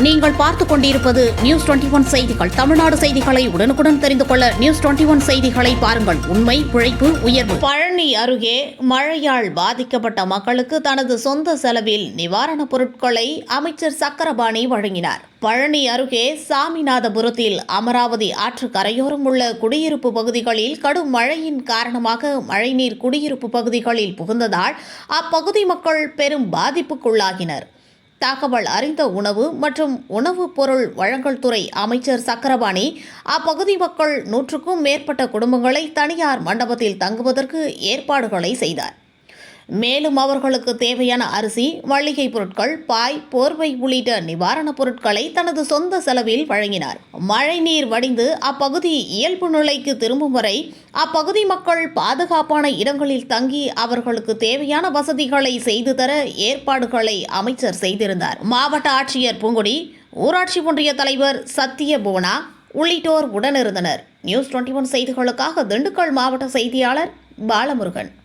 நீங்கள் பார்த்துக் கொண்டிருப்பது நியூஸ் டுவெண்டி ஒன் செய்திகள். தமிழ்நாடு செய்திகளை உடனுக்குடன் தெரிந்து கொள்ள நியூஸ் டுவெண்டி ஒன் செய்திகளை பாருங்கள். உண்மை உழைப்பு உயர்வு. பழனி அருகே மழையால் பாதிக்கப்பட்ட மக்களுக்கு தனது சொந்த செலவில் நிவாரணப் பொருட்களை அமைச்சர் சக்கரபாணி வழங்கினார். பழனி அருகே சாமிநாதபுரத்தில் அமராவதி ஆற்று கரையோரம் உள்ள குடியிருப்பு பகுதிகளில் கடும் மழையின் காரணமாக மழைநீர் குடியிருப்பு பகுதிகளில் புகுந்ததால் அப்பகுதி மக்கள் பெரும் பாதிப்புக்குள்ளாகினர். தகவல் அறிந்த உணவு மற்றும் உணவுப் பொருள் வழங்கல் துறை அமைச்சர் சக்கரபாணி அப்பகுதி மக்கள் நூற்றுக்கும் மேற்பட்ட குடும்பங்களை தனியார் மண்டபத்தில் தங்குவதற்கு ஏற்பாடுகளை செய்தார். மேலும் அவர்களுக்கு தேவையான அரிசி மளிகை பொருட்கள் பாய் போர்வை உள்ளிட்ட நிவாரணப் பொருட்களை தனது சொந்த செலவில் வழங்கினார். மழைநீர் வடிந்து அப்பகுதி இயல்பு நிலைக்கு திரும்பும் வரை அப்பகுதி மக்கள் பாதுகாப்பான இடங்களில் தங்கி அவர்களுக்கு தேவையான வசதிகளை செய்து தர ஏற்பாடுகளை அமைச்சர் செய்திருந்தார். மாவட்ட ஆட்சியர் பூங்குடி ஊராட்சி ஒன்றிய தலைவர் சத்திய புவனா உள்ளிட்டோர் உடனிருந்தனர். நியூஸ் டுவெண்ட்டி ஒன் செய்திகளுக்காக திண்டுக்கல் மாவட்ட செய்தியாளர் பாலமுருகன்.